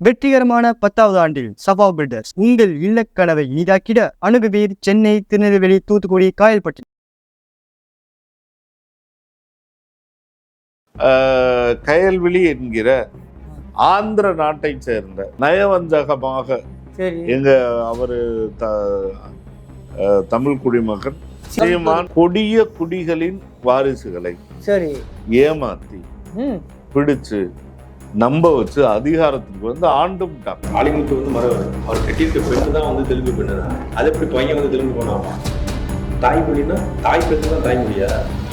வெற்றிகரமான பத்தாவது ஆண்டில் சபா பில்டர்ஸ் உங்கள் இல்லக்கனவை இனிதாக்கிட அணுகுவீர் சென்னை திருநெல்வேலி தூத்துக்குடி காயல்பட்டி. ஆஹ் கயல்விழி என்கிற ஆந்திர நாட்டை சேர்ந்த நயவஞ்சகமாக சரி. எங்க அவரு தமிழ் குடிமகன் சீமான் கொடிய குடிகளின் வாரிசுகளை சரி. ஏமாத்தி ம். பிடிச்சு நம்ப வச்சு அதிகாரத்துக்கு வந்து ஆண்டு விட்டாங்க ஆலிமுத்து வந்து மறவர் அவர் கட்டியிருக்க பெண்ணு தான் வந்து தெலுங்கு பெண்ணு அது எப்படி பையன் வந்து தெலுங்கு போனாமா தாய்மொழின்னா தாய் பெண்ணு தான் தாய்மொழியா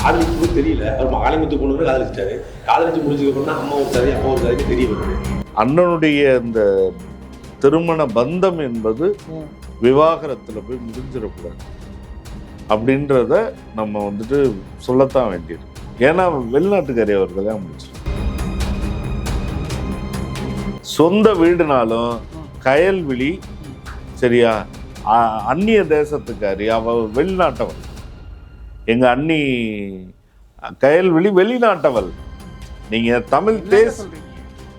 ஆலிமுத்து தெரியல. அவர் ஆலிமுத்து பொண்ணு காதலிச்சிட்டாரு. காதலிச்சு முடிஞ்சதுக்கு அப்புறம் தான் அம்மா ஒரு கதை அப்பா ஒரு கதைக்கு தெரிய வருது அண்ணனுடைய இந்த திருமண பந்தம் என்பது. விவாகரத்துல போய் முடிஞ்சிடக்கூடாது. அப்படின்றத நம்ம வந்துட்டு சொல்லத்தான் வேண்டியது. ஏன்னா வெளிநாட்டுக்காரி அவர்கள் தான் முடிச்சு சொந்த வீடுனாலும் கயல்விழி சரியா? அந்நிய தேசத்துக்காரி அவ வெளிநாட்டவள். எங்க அண்ணி கயல்விழி வெளிநாட்டவள். நீங்க தமிழ் தேச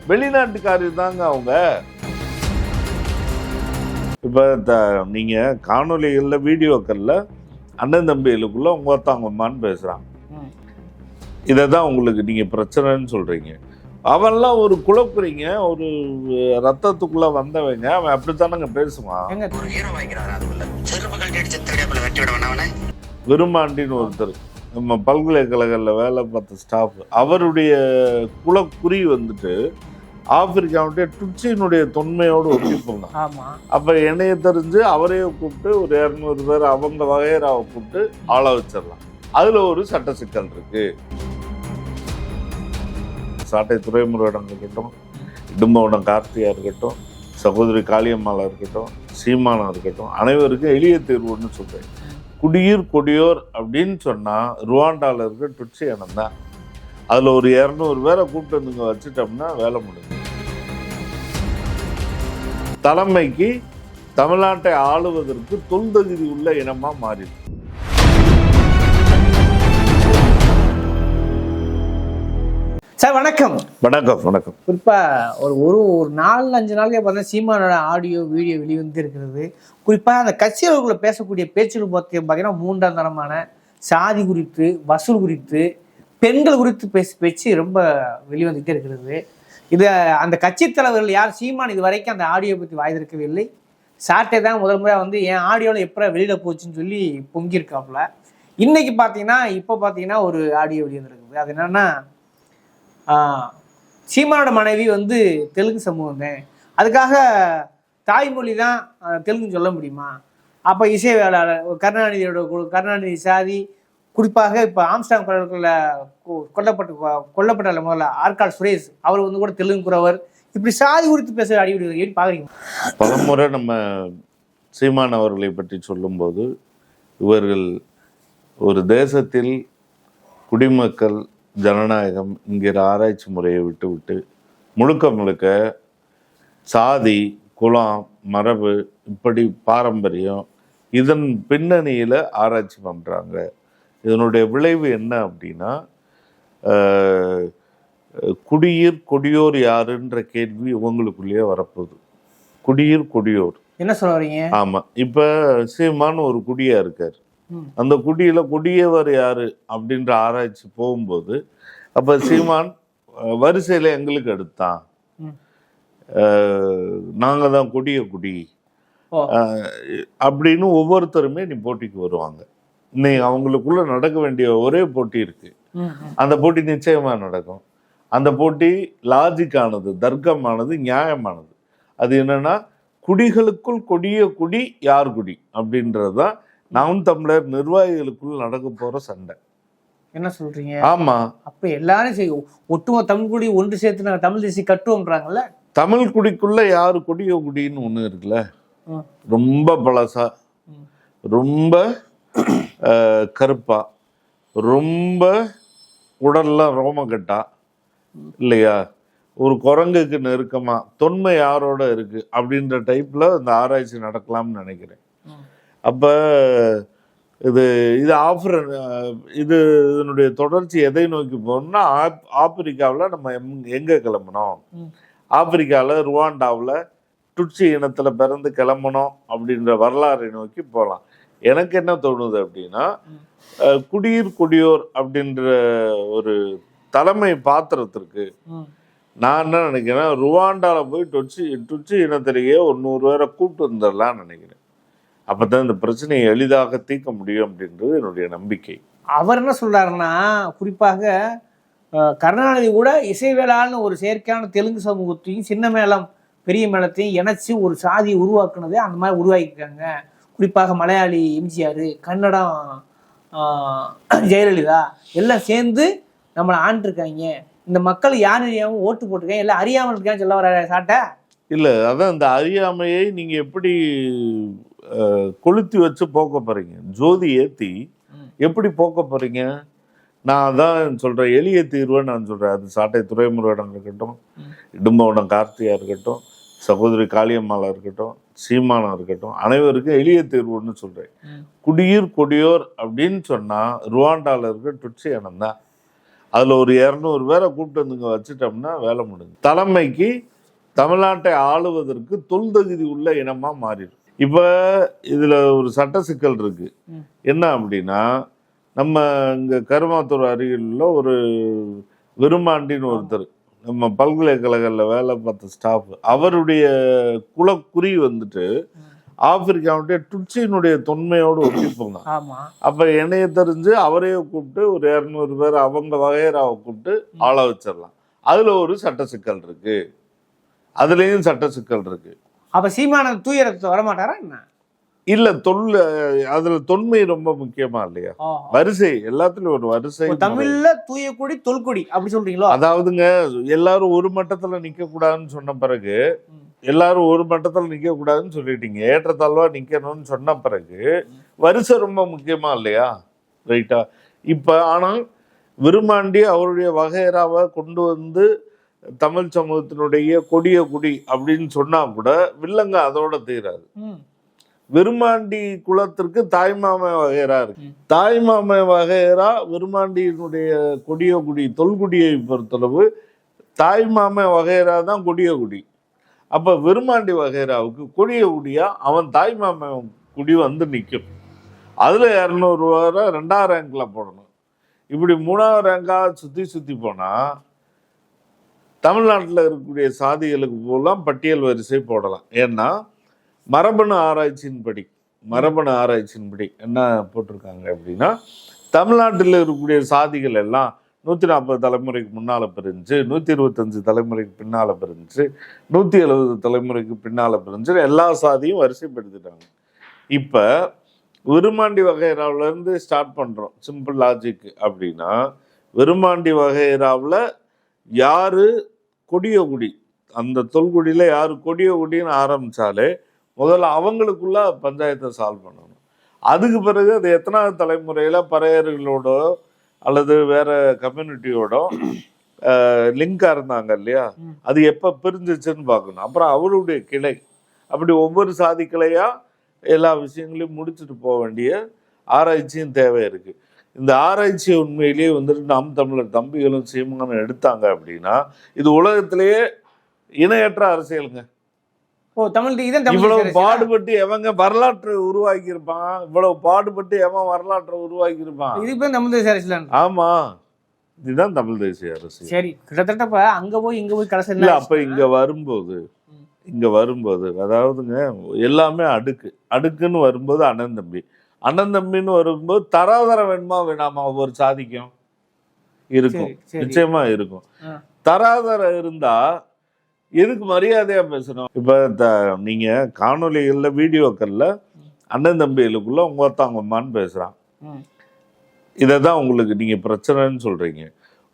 வெளிநாட்டுக்காரி தாங்க அவங்க. இப்ப த- நீங்க காணொளிகள்ல வீடியோக்கள்ல அண்ணன் தம்பிகளுக்குள்ள பேசுறான் ம். இதை தான் உங்களுக்கு நீங்க பிரச்சனைன்னு சொல்றீங்க. அவன்லாம் ஒரு குழப்புறீங்க ஒரு ரத்தத்துக்குள்ள வந்தவங்க அவன் அப்படித்தானங்க பேசுவான். விருமாண்டின்னு ஒருத்தர். நம்ம பல்கலைக்கழகத்தில் வேலை பார்த்த ஸ்டாஃப் அவருடைய குலக்குறி வந்துட்டு ஆப்பிரிக்காவுடைய டுட்சியினுடைய தொன்மையோடு ஒட்டி போனான். ஆமா. அப்போ என்னைய தெரிஞ்சு அவரையே கூப்பிட்டு ஒரு இரநூறு பேர் அவங்க வகையராவை கூப்பிட்டு ஆள வச்சிடலாம். அதில் ஒரு சட்ட சிக்கல் இருக்கு. சாட்டை துறைமுருகன் இருக்கட்டும் இடும்பவனம் கார்த்தியா இருக்கட்டும் சகோதரி காளியம்மாளாக இருக்கட்டும் சீமானம் இருக்கட்டும் அனைவருக்கும் எளிய தீர்வுன்னு சொல்கிறேன் குடியூர் கொடியோர் அப்படின்னு சொன்னால் ருவாண்டாவில் இருக்க டுட்சி இனம் தான். அதில் ஒரு இரநூறு பேரை கூப்பிட்டு வந்துங்க வச்சுட்டோம்னா வேலை முடிஞ்சு. தலைமைக்கு தமிழ்நாட்டை ஆளுவதற்கு தொல்தகுதி உள்ள இனமாக மாறிடுச்சு. சார் வணக்கம். வணக்கம் வணக்கம். குறிப்பா ஒரு ஒரு ஒரு நாலு அஞ்சு நாளுக்கே பார்த்தா சீமானோட ஆடியோ வீடியோ வெளிவந்து இருக்கிறது குறிப்பா அந்த கட்சியவர்களை பேசக்கூடிய பேச்சுகள் பார்த்து பார்த்தீங்கன்னா மூன்றாம் தரமான சாதி குறித்து வசூல் குறித்து பெண்கள் குறித்து பேச பேச்சு ரொம்ப வெளிவந்துகிட்டே இருக்கிறது. இது அந்த கட்சி தலைவர்கள் யார்? சீமான் இது வரைக்கும் அந்த ஆடியோ பற்றி வாய் திறக்கவில்லை சாட்டை தான் முதல் முறையாக வந்து என் ஆடியோவில் எப்போ வெளியில் போச்சுன்னு சொல்லி பொங்கியிருக்காப்புல. இன்னைக்கு பார்த்தீங்கன்னா இப்போ பார்த்தீங்கன்னா ஒரு ஆடியோ வெளிவந்துருக்குது. அது என்னன்னா சீமானோட மனைவி வந்து தெலுங்கு சமூகம் தான் அதுக்காக தாய்மொழி தான் தெலுங்குன்னு சொல்ல முடியுமா? அப்போ இசை வேளாளர் கருணாநிதியோட கருணாநிதி சாதி குறிப்பாக இப்போ ஆம்ஸ்டாங் கொள்ளக்குள்ள கொல்லப்பட்டு கொல்லப்பட்ட முதல்ல ஆர்கால் சுரேஷ். அவர் வந்து கூட தெலுங்கு குறவர் இப்படி சாதி குறித்து பேச அடிப்படை எப்படி பார்க்குறீங்க பலமுறை நம்ம சீமான் அவர்களை பற்றி சொல்லும்போது இவர்கள் ஒரு தேசத்தில் குடிமக்கள் ஜனநாயகம் என்கிற ஆராய்ச்சி முறையை விட்டு விட்டு முழுக்க முழுக்க சாதி குலம் மரபு இப்படி பாரம்பரியம் இதன் பின்னணியில் ஆராய்ச்சி பண்ணுறாங்க இதனுடைய விளைவு என்ன அப்படின்னா குடியீர் கொடியோர் யாருன்ற கேள்வி உங்களுக்குள்ளேயே வரப்போகுது. குடியீர் கொடியோர். என்ன சொல்ல வரீங்க ஆமா. இப்ப சீமான் ஒரு குடியா இருக்காரு. அந்த குடியில குடியவர் யாரு அப்படின்ற ஆராய்ச்சி போகும்போது அப்ப சீமான் வரிசையில எங்களுக்கு எடுத்தான் நாங்க தான் கொடிய குடி. அப்படின்னு ஒவ்வொருத்தருமே நீ போட்டிக்கு வருவாங்க. இன்னைக்கு அவங்களுக்குள்ள நடக்க வேண்டிய ஒரே போட்டி இருக்கு. அந்த போட்டி நிச்சயமா நடக்கும். அந்த போட்டி லாஜிக்கானது தர்க்கமானது நியாயமானது. அது என்னன்னா குடிகளுக்குள் கொடிய குடி யார் குடி? அப்படின்றது தான் நாம் தமிழர் நிர்வாகிகளுக்குள் நடக்க போற சண்டை. என்ன சொல்றீங்க? ஆமா. அப்ப எல்லாரும் சரி ஒட்டுமொத்த தமிழ் குடி ஒன்று சேர்த்து நாங்க தமிழ் தேசிய கட்டுவோம்ன்றாங்கல்ல? தமிழ் குடிக்குள்ள யாரு கொடிய குடின்னு ஒண்ணு இருக்குல்ல. ரொம்ப பழசா. ரொம்ப கருப்பா ரொம்ப உடல்லாம் ரோமக்கட்டா இல்லையா? ஒரு குரங்குக்கு நெருக்கமா தொன்மை யாரோட இருக்கு? அப்படின்ற டைப்ல இந்த ஆராய்ச்சி நடக்கலாம்னு நினைக்கிறேன். அப்ப இது இது ஆஃபர் இது இதனுடைய தொடர்ச்சி எதை நோக்கி போகணும்னா ஆப் ஆப்பிரிக்காவில் நம்ம எம் எங்கே கிளம்பணும். ஆப்பிரிக்காவில் ருவாண்டாவில் டுட்சி இனத்தில் பிறந்து கிளம்பணும் அப்படின்ற வரலாறை நோக்கி போகலாம் எனக்கு என்ன தோணுது அப்படின்னா குடியிர் குடியோர் அப்படின்ற ஒரு தலைமை பாத்திரத்திற்கு. நான் என்ன நினைக்கிறேன் ருவாண்டால போய் டுட்சி டுட்சி இனத்திலேயே ஒரு நூறு பேரை கூப்பிட்டு வந்துடலாம்னு நினைக்கிறேன் அப்பதான் இந்த பிரச்சனையை எளிதாக தீர்க்க முடியும் அப்படின்றது என்னுடைய நம்பிக்கை. அவர் என்ன சொல்றாருன்னா குறிப்பாக கருணாநிதி கூட இசைவேளான்னு ஒரு செயற்கையான தெலுங்கு சமூகத்தையும் சின்ன மேளம் பெரிய மேளத்தையும் இணைச்சு ஒரு சாதியை உருவாக்குனதே அந்த மாதிரி உருவாக்கியிருக்காங்க. குறிப்பாக மலையாளி எம்ஜிஆர் கன்னடம் ஜெயலலிதா எல்லாம் சேர்ந்து நம்மளை ஆண்டிருக்காங்க. இந்த மக்கள் யார் அறியாமல் ஓட்டு போட்டிருக்காங்க? எல்லாம் அறியாமல் இருக்கான்னு சொல்ல வர சாட்ட? இல்ல அதான் இந்த அறியாமையை நீங்க எப்படி கொளுத்தி வச்சு போக்க போறீங்க. ஜோதி ஏத்தி எப்படி போக்க போறீங்க? நான் அதான் சொல்றேன். எளிய தீர்வை நான் சொல்றேன். அது சாட்டை துறைமுருகன் இருக்கட்டும் இடும்பவனம் கார்த்தியா இருக்கட்டும் சகோதரி காளியம்மாளா இருக்கட்டும் சீமானா இருக்கட்டும் அனைவருக்கும் எளிய தீர்வுன்னு சொல்றேன். குடியூர் கொடியோர் அப்படின்னு சொன்னா ருவாண்டால இருக்க டுட்சி இனம் தான். அதுல ஒரு இரநூறு பேரை கூப்பிட்டு வந்துங்க வச்சுட்டோம்னா வேலை முடிஞ்சு தலைமைக்கு தமிழ்நாட்டை ஆளுவதற்கு தொல்தகுதி உள்ள இனமா மாறிடும். இப்ப இதுல ஒரு சட்ட சிக்கல் இருக்கு. ம். என்ன அப்படின்னா நம்ம இங்க கருமாத்தூர் அருகில் ஒரு விருமாண்டின்னு ஒருத்தர் நம்ம பல்கலைக்கழகத்தில் வேலை பார்த்த ஸ்டாஃப் அவருடைய குலக்குறி வந்துட்டு ஆப்பிரிக்காவுடைய டுட்சியினுடைய தொன்மையோடு ஒட்டிப்போங்க ஆமா. அப்ப என்னைய தெரிஞ்சு அவரையே கூப்பிட்டு ஒரு இரநூறு பேர் அவங்க வகையராவை கூப்பிட்டு ஆள வச்சிடலாம். அதுல ஒரு சட்ட சிக்கல் இருக்கு. அதுலயும் சட்ட சிக்கல் இருக்கு. அப்ப சீமான தூயரத்தை வரமாட்டாரா என்ன? இல்ல தொல் அதுல தொன்மை ரொம்ப முக்கியமா இல்லையா. வரிசை எல்லாத்துலயும் ஒரு வரிசை. தமிழ்ல தூயக்குடி தொல்குடி அப்படி சொல்றீங்களோ? அதாவதுங்க எல்லாரும் ஒரு மட்டத்துல நிக்க கூடாதுன்னு சொன்ன பிறகு. எல்லாரும் ஒரு மட்டத்துல நிக்க கூடாதுன்னு சொல்லிட்டீங்க. ஏற்றத்தாழ்வா நிக்கணும்னு சொன்ன பிறகு வரிசை ரொம்ப முக்கியமா இல்லையா? ரைட்டா? இப்ப ஆனா விருமாண்டி அவருடைய வகையறாவை கொண்டு வந்து தமிழ் சமூகத்தினுடைய கொடிய குடி அப்படின்னு சொன்னா கூட வில்லங்க அதோட தீராது ம். விருமாண்டி குலத்திற்கு தாய்மாமை வகையரா இருக்கு. தாய்மாமை வகையரா விருமாண்டியினுடைய கொடிய குடி தொல்குடியை பொறுத்தளவு தாய்மாமை வகையரா தான் கொடிய குடி. அப்ப விருமாண்டி வகையராவுக்கு கொடிய குடியா அவன் தாய்மாமை குடி வந்து நிற்கும் அதுல இரநூறு ரூபா ரெண்டாவது ரேங்க்ல போடணும். இப்படி மூணாவது ரேங்கா சுத்தி சுத்தி போனா தமிழ்நாட்டில் இருக்கக்கூடிய சாதிகளுக்கு போலாம் பட்டியல் வரிசை போடலாம். ஏன்னா மரபணு ஆராய்ச்சியின்படி மரபணு ஆராய்ச்சியின்படி என்ன போட்டிருக்காங்க அப்படின்னா தமிழ்நாட்டில் இருக்கக்கூடிய சாதிகள் எல்லாம் நூற்றி நாற்பது தலைமுறைக்கு முன்னால் பிரிஞ்சு நூற்றி இருபத்தஞ்சு தலைமுறைக்கு பின்னால் பிரிஞ்சு நூற்றி எழுபது தலைமுறைக்கு பின்னால் பிரிஞ்சு எல்லா சாதியும் வரிசைப்படுத்திட்டாங்க. இப்போ விருமாண்டி வகைராவிலேருந்து ஸ்டார்ட் பண்ணுறோம் சிம்பிள் லாஜிக் அப்படின்னா விருமாண்டி வகைராவில் யார் கொடிய குடி அந்த தொல்குடியில் யார் கொடிய குடின்னு ஆரம்பிச்சாலே முதல்ல அவங்களுக்குள்ள பஞ்சாயத்தை சால்வ் பண்ணணும். அதுக்கு பிறகு அது எத்தனாவது தலைமுறையில பறையர்களோட அல்லது வேற கம்யூனிட்டியோட லிங்கா இருந்தாங்க இல்லையா. அது எப்ப பிரிஞ்சிச்சுன்னு பார்க்கணும். அப்புறம் அவருடைய கிளை. அப்படி ஒவ்வொரு சாதி எல்லா விஷயங்களையும் முடிச்சுட்டு போக வேண்டிய ஆராய்ச்சியும் தேவை இருக்கு. இந்த ஆராய்ச்சியை உண்மையிலேயே வந்துட்டு நாம் தமிழர் தம்பிகளும் சீமானும் எடுத்தாங்க அப்படின்னா இது உலகத்திலேயே இணையற்ற அரசியலுங்க. ஓ தமிழ் இதான் இவ்வளவு? பாடுபட்டு எவங்க வரலாற்றை உருவாக்கி இருப்பான் இவ்வளவு பாடுபட்டு எவன் வரலாற்றை உருவாக்கி இருப்பான் இதுக்கு தமிழ் தேசிய அரசியல் ஆமா. இதுதான் தமிழ் தேசிய அரசியல். சரி கிட்டத்தட்ட அங்க போய் இங்க போய் கடைசி இல்ல அப்ப இங்க வரும்போது. இங்க வரும்போது அதாவதுங்க எல்லாமே அடுக்கு. அடுக்குன்னு வரும்போது அண்ணன் தம்பி. அண்ணன் தம்பின்னு வரும்போது தராதரம் வேணுமா வேணாமா ஒவ்வொரு சாதிக்கும்? இருக்கும். நிச்சயமா இருக்கும். தராதரம் இருந்தா எதுக்கு மரியாதையா பேசணும்? இப்ப நீங்க காணொலிகள்ல வீடியோக்கள்ல அண்ணன் தம்பிகளுக்குள்ள உங்க ஒருத்தவங்க அம்மான்னு பேசுறான். ம். இதைதான் உங்களுக்கு நீங்க பிரச்சனைன்னு சொல்றீங்க.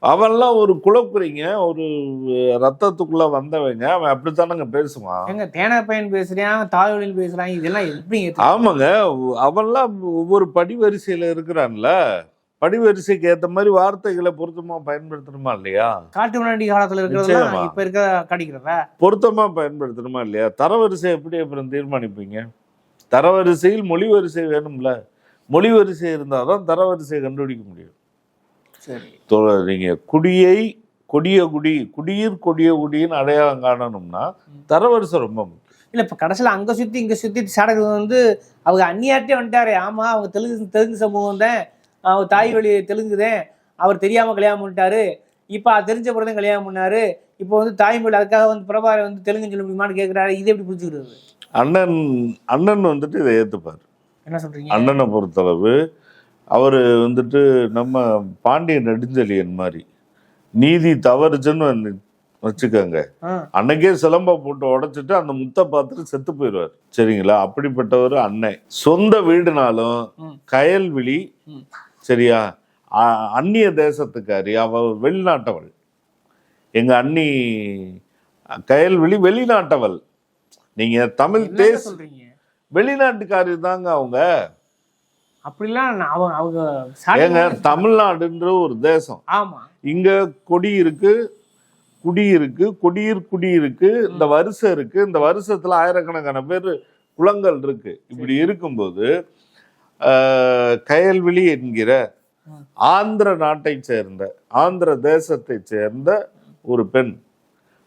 அவன்லாம் ஒரு குலக்குறீங்க ஒரு ரத்தத்துக்குள்ள வந்தவங்க. அவன் அப்படித்தானங்க பேசுவான். எங்க தேனா பையன் பேசுறான் தாய்வழியில் பேசுறான் இதெல்லாம் எப்படி ஆமாங்க அவன்லாம் ஒவ்வொரு படிவரிசையில இருக்கிறான்ல. படிவரிசைக்கு ஏத்த மாதிரி வார்த்தைகளை பொருத்தமா பயன்படுத்தணுமா இல்லையா? காட்டு முன்னாடி காலத்துல இருக்கிறதெல்லாம் நிச்சயமா. இப்ப இருக்க காட்டிக்கிறதா பொருத்தமா பயன்படுத்தணுமா இல்லையா? தரவரிசை எப்படி அப்புறம் தீர்மானிப்பீங்க? தரவரிசையில் மொழி வரிசை வேணும்ல. மொழி வரிசை இருந்தாதான் தரவரிசையை கண்டுபிடிக்க முடியும். சரி. தொ- நீங்க குடியை கொடிய குடி குடியிர் கொடிய குடின்னு அடையாளம் காணணும்னா தரவரிசை ரொம்ப முக்கியம். இல்ல இப்ப கடைசியில அங்க சுத்தி இங்க சுத்தி சாடகர் வந்து அவங்க அந்நியாட்டே வந்துட்டாரு. ஆமா அவங்க தெலுங்கு தெலுங்கு சமூகம் தான். அவங்க தாய் வழி தெலுங்குதேன் அவர் தெரியாம கல்யாணம் பண்ணிட்டாரு. இப்ப தெரிஞ்ச பிறகு கல்யாணம் பண்ணாரு. இப்போ வந்து தாய்மொழி அதுக்காக வந்து பிரபாகர் வந்து தெலுங்கு சொல்ல முடியுமான்னு கேட்கிறாரு இது எப்படி புரிஞ்சுக்கிறது? அண்ணன் அண்ணன் வந்துட்டு இதை ஏத்துப்பார். என்ன சொல்றீங்க? அண்ணனை பொறுத்தளவு அவர் வந்துட்டு நம்ம பாண்டிய நெடுஞ்செழியன் மாதிரி. நீதி தவறுச்சுன்னு வச்சுக்கோங்க. அன்னைக்கே சிலம்ப போட்டு உடைச்சிட்டு அந்த முத்தை பார்த்துட்டு செத்து போயிடுவார் சரிங்களா? அப்படிப்பட்டவர் அன்னை. சொந்த வீடுனாலும். கயல்விழி. சரியா? அந்நிய தேசத்துக்காரி. அவ வெளிநாட்டவள். எங்க அண்ணி கயல்விழி வெளிநாட்டவள். நீங்க தமிழ் தேச வெளிநாட்டுக்காரி தாங்க அவங்க. அப்படிலாம் அவங்க அவங்க தமிழ்நாடுன்ற ஒரு தேசம். ஆமா. இங்க கொடி இருக்கு குடி இருக்கு கொடியிர் குடி இருக்கு இந்த வருஷம் இருக்கு. இந்த வருஷத்துல ஆயிரக்கணக்கான பேர் குளங்கள் இருக்கு. இப்படி இருக்கும்போது கயல்விழி என்கிற. ஆந்திர நாட்டை சேர்ந்த ஆந்திர தேசத்தை சேர்ந்த ஒரு பெண்.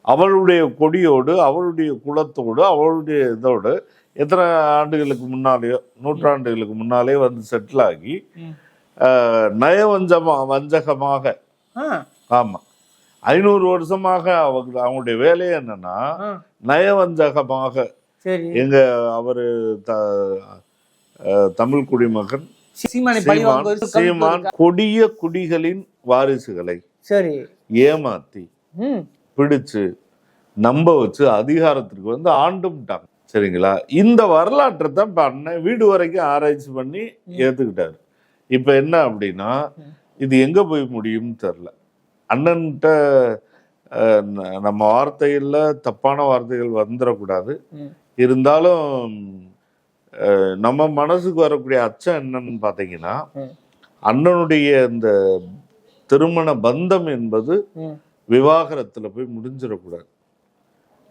அவளுடைய கொடியோடு அவளுடைய குலத்தோடு அவளுடைய இதோடு எத்தனை ஆண்டுகளுக்கு முன்னாலேயோ நூற்றாண்டுகளுக்கு முன்னாலே வந்து செட்டில் ஆகி நயவஞ்சமா வஞ்சகமாக ஆ, ஆமா ஐநூறு வருஷமாக அவங்க அவங்களுடைய வேலையே என்னன்னா நயவஞ்சகமாக எங்க அவரு தமிழ் குடிமகன் சீமானை கொடிய குடிகளின் வாரிசுகளை சரி. ஏமாத்தி பிடிச்சு நம்ப வச்சு அதிகாரத்திற்கு வந்து ஆண்டும்ட்டாங்க சரிங்களா? இந்த வரலாற்றை தான் இப்ப அண்ணன் வீடு வரைக்கும் ஆராய்ச்சி பண்ணி ஏத்துக்கிட்டாரு. இப்ப என்ன அப்படின்னா இது எங்க போய் முடியும்னு தெரில அண்ணன்கிட்ட நம்ம வார்த்தைகள்ல தப்பான வார்த்தைகள் வந்துடக்கூடாது. இருந்தாலும் நம்ம மனசுக்கு வரக்கூடிய அச்சம் என்னன்னு பார்த்தீங்கன்னா. அண்ணனுடைய இந்த திருமண பந்தம் என்பது. விவாகரத்துல போய் முடிஞ்சிடக்கூடாது.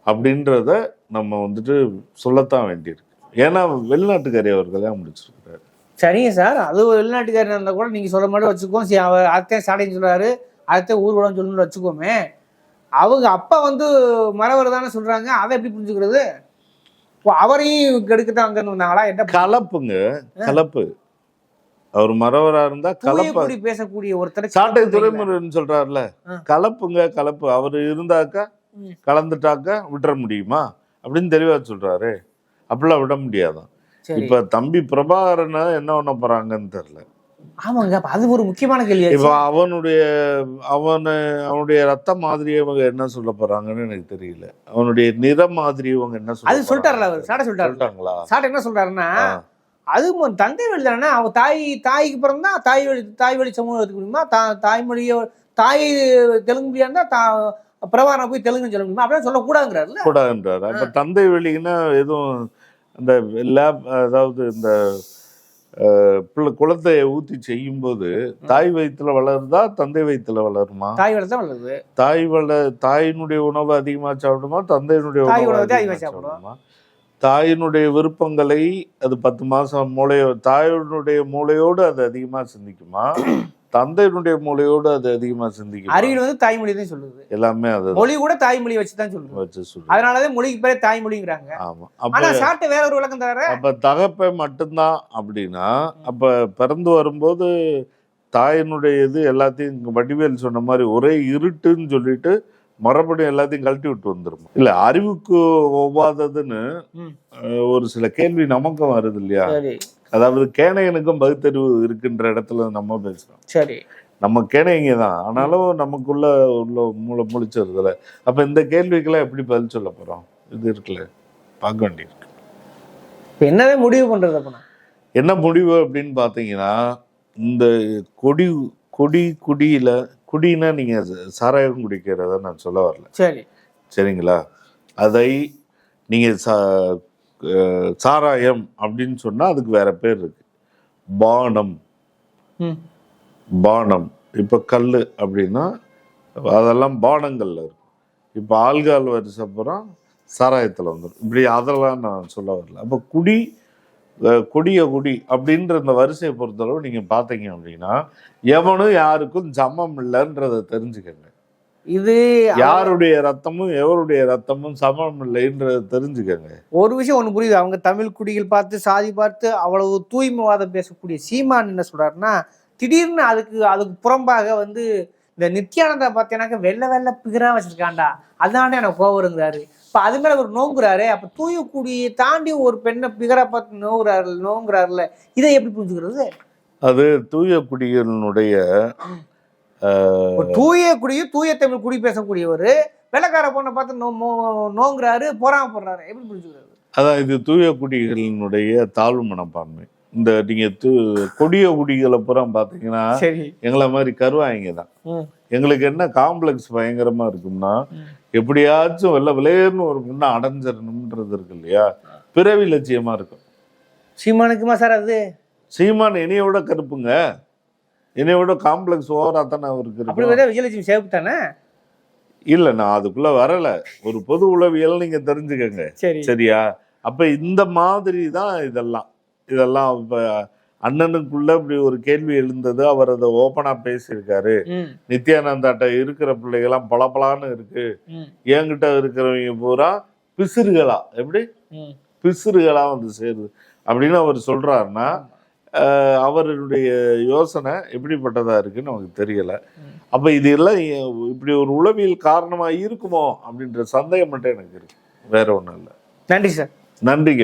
அப்படின்றத நம்ம வந்துட்டு சொல்லத்தான் வேண்டியிருக்கு. ஏன்னா வெளிநாட்டுக்காரி அவர் கல்யாணம் முடிச்சிருக்கிறாரு. சரிங்க சார். அது ஒரு வெளிநாட்டுக்காரன் இருந்தால் கூட நீங்கள் சொல்ல மாதிரி வச்சுக்கோம் சரி அவர் அத்தையும் சாடைன்னு சொல்றாரு. அத்தை ஊர்வலம் சொல்லணும்னு வச்சுக்கோமே அவங்க அப்பா வந்து மறவர் தானே சொல்றாங்க. அதை எப்படி புரிஞ்சுக்கிறது? இப்போ அவரையும் கெடுக்கத்தான் வந்தாங்களா என்ன கலப்புங்க. கலப்பு. அவர் மறவரா இருந்தா கலப்ப. கூடி பேசக்கூடிய ஒருத்தர் சாட்டை துறைமுருகன் சொல்றாருல. கலப்புங்க கலப்பு. அவர் இருந்தாக்கா. கலந்துட்டாக்கா விட்டுற முடியுமா? அப்படின்னு தெளிவா சொல்றாரு. அப்படிலாம் விட முடியாதான் இப்ப தம்பி பிரபாகரனை என்ன பண்ண போறாங்கன்னு தெரியல. ஆமாங்க அது ஒரு முக்கியமான கேள்வி. இப்ப அவனுடைய அவனு அவனுடைய ரத்த மாதிரி இவங்க என்ன சொல்ல போறாங்கன்னு எனக்கு தெரியல. அவனுடைய நிற மாதிரி இவங்க என்ன சொல்ல அது சொல்லிட்டாருல அவர்? சாட்டை சொல்லிட்டாரு. சொல்லிட்டாங்களா? சாட்டை என்ன சொல்றாருன்னா. அது தந்தை வழி தானே அவ தாய் தாய்க்கு பிறந்தா தாய் வழி தாய் வழி சமூகம் எடுத்துக்க முடியுமா? தா தாய்மொழியோ தாய் தெலுங்கு மொழியா இருந்தா தா பிரபாரம் போய் தெலுங்குன்னு சொல்ல முடியுமா? அப்படியே சொல்லக்கூடாதுங்கிறாருல்ல. கூடாதுன்றாரு. அப்ப தந்தை வெளின்னா எதுவும் அந்த லேப் அதாவது இந்த பிள்ளை குளத்தை ஊத்தி செய்யும்போது தாய் வயித்துல வளருதா தந்தை வயித்துல வளருமா? தாய் தான் வளருது. தாய் வள தாயினுடைய உணவு அதிகமா சாப்பிடுமா தந்தையினுடைய தாய் உணவு உணவு தான் அதிகமா அதிகமா சாப்பிடும். சாப்பிடுமா? தாயினுடைய விருப்பங்களை அது பத்து மாசம் மூளையோ தாயினுடைய மூளையோடு அது அதிகமா சிந்திக்குமா? தந்தையினுடைய மூளையோடு அது அதிகமா சிந்திக்குமா? அறிவியல் வந்து தாய்மொழி தான் சொல்லுது. எல்லாமே அது மொழி கூட தாய்மொழி வச்சு தான் சொல்லுது. வச்சு சொல்றேன் அதனாலதான் மொழிக்கு பேரே தாய்மொழிங்கிறாங்க. ஆமா. ஆனா அப்ப சாட்டை வேற ஒரு விளக்கம் தர அப்ப தகப்பை மட்டும்தான் அப்படின்னா அப்ப பிறந்து வரும்போது தாயினுடைய இது எல்லாத்தையும் வடிவேல் சொன்ன மாதிரி ஒரே இருட்டுன்னு சொல்லிட்டு மறுபடியும் எல்லாத்தையும் கழட்டி விட்டு வந்துரும்? இல்ல அறிவுக்கு ஒவ்வாததுன்னு ஒரு சில கேள்வி நமக்கும் வருது இல்லையா? அதாவது கேணையனுக்கும் பகுத்தறிவு இருக்கின்ற இடத்துல நம்ம பேசுறோம். சரி. நம்ம கேணையங்க தான். ஆனாலும் நமக்குள்ள உள்ள மூளை முழிச்சிருதுல அப்ப இந்த கேள்விக்கெல்லாம் எப்படி பதில் சொல்ல போறோம்? இது இருக்குல்ல. பார்க்க வேண்டியிருக்கு. இப்ப என்னவே முடிவு பண்றது அப்ப? என்ன முடிவு அப்படின்னு பார்த்தீங்கன்னா இந்த கொடி கொடி குடியில குடினா நீங்க சாராயம் குடிக்கிறத நான் சொல்ல வரல. சரி. சரிங்களா? அதை நீங்க சா சாராயம் அப்படின்னு சொன்னா அதுக்கு வேற பேர் இருக்கு. பானம். பானம். இப்போ கல் அப்படின்னா அதெல்லாம் பானங்கள்ல இருக்கும். இப்போ ஆள்கால் வரிசை அப்புறம் சாராயத்தில் வந்துடும் இப்படி அதெல்லாம் நான் சொல்ல வரல. அப்போ குடி கொடிய குடி அப்படின்ற இந்த வரிசையை பொறுத்தளவு நீங்கள் பார்த்தீங்க அப்படின்னா எவனும் யாருக்கும் ஜமம் இல்லைன்றதை தெரிஞ்சுக்கங்க. இது யாருடைய ரத்தமும் எவருடைய ரத்தமும் சமம் இல்லைன்றத தெரிஞ்சுக்கங்க. ஒரு விஷயம் ஒண்ணு புரியுது. அவங்க தமிழ் குடிகள் பார்த்து சாதி பார்த்து அவ்வளவு தூய்மைவாதம் பேசக்கூடிய சீமான் என்ன சொல்றாருன்னா திடீர்னு அதுக்கு அதுக்கு புறம்பாக வந்து இந்த நித்யானந்தா பார்த்தீங்கன்னாக்க வெள்ளை வெள்ளை பிகரா வச்சிருக்காண்டா அதானே எனக்கு கோவம் இருந்தாரு. இப்ப அது மேல ஒரு நோங்குறாரு. அப்ப தூயக்குடியை தாண்டி ஒரு பெண்ணை பிகரா பார்த்து நோங்குறாரு நோங்குறாருல. இதை எப்படி புரிஞ்சுக்கிறது? அது தூய குடிகளினுடைய தூய குடியும் தூய தமிழ் குடி பேசக்கூடியவர் வெள்ளக்கார பொண்ணை பார்த்து நோ நோங்குறாரு பொறாம போடுறாரு. எப்படி புரிஞ்சுக்கிறது? அதான் இது தூய குடிகளினுடைய தாழ்வு மனப்பான்மை. இந்த நீங்க து- கொடிய குடிகளை பூரா பாத்தீங்கன்னா எங்களை மாதிரி கருவாங்க தான். எங்களுக்கு என்ன காம்ப்ளெக்ஸ் பயங்கரமா இருக்கும்னா. எப்படியாச்சும் வெள்ள விளையர்னு ஒரு முன்ன அடைஞ்சிடணும்ன்றது இருக்கு இல்லையா? பிறவி லட்சியமா இருக்கும். சீமானுக்குமா சார் அது? சீமான் என்னைய விட கருப்புங்க. என்னைய விட காம்ப்ளெக்ஸ் ஓவரா தானே அவருக்கு அப்படி பார்த்தா விஜயலட்சுமி சேப்பு தானே? இல்ல நான் அதுக்குள்ள வரல. ஒரு பொது உளவியல் நீங்க தெரிஞ்சுக்கங்க. சரி. சரியா? அப்ப இந்த மாதிரி தான் இதெல்லாம். இதெல்லாம் இப்ப அண்ணனுக்குள்ள இப்படி ஒரு கேள்வி எழுந்தது. அவர் அதை ஓப்பனா பேசியிருக்காரு. நித்யானந்தாட்ட இருக்கிற பிள்ளைகள்லாம் பளபளான்னு இருக்கு. என்கிட்ட இருக்கிறவங்க பூரா பிசுறுகளா? எப்படி. பிசுறுகளா வந்து சேருது. அப்படின்னு அவர் சொல்றாருன்னா அவருடைய யோசனை எப்படிப்பட்டதா இருக்குன்னு நமக்கு தெரியல. அப்ப இது எல்லாம் இப்படி ஒரு உளவியல் காரணமா இருக்குமோ அப்படின்ற சந்தேகம் மட்டும் எனக்கு இருக்கு. வேற ஒண்ணும் இல்லை. நன்றி சார். நன்றிங்க.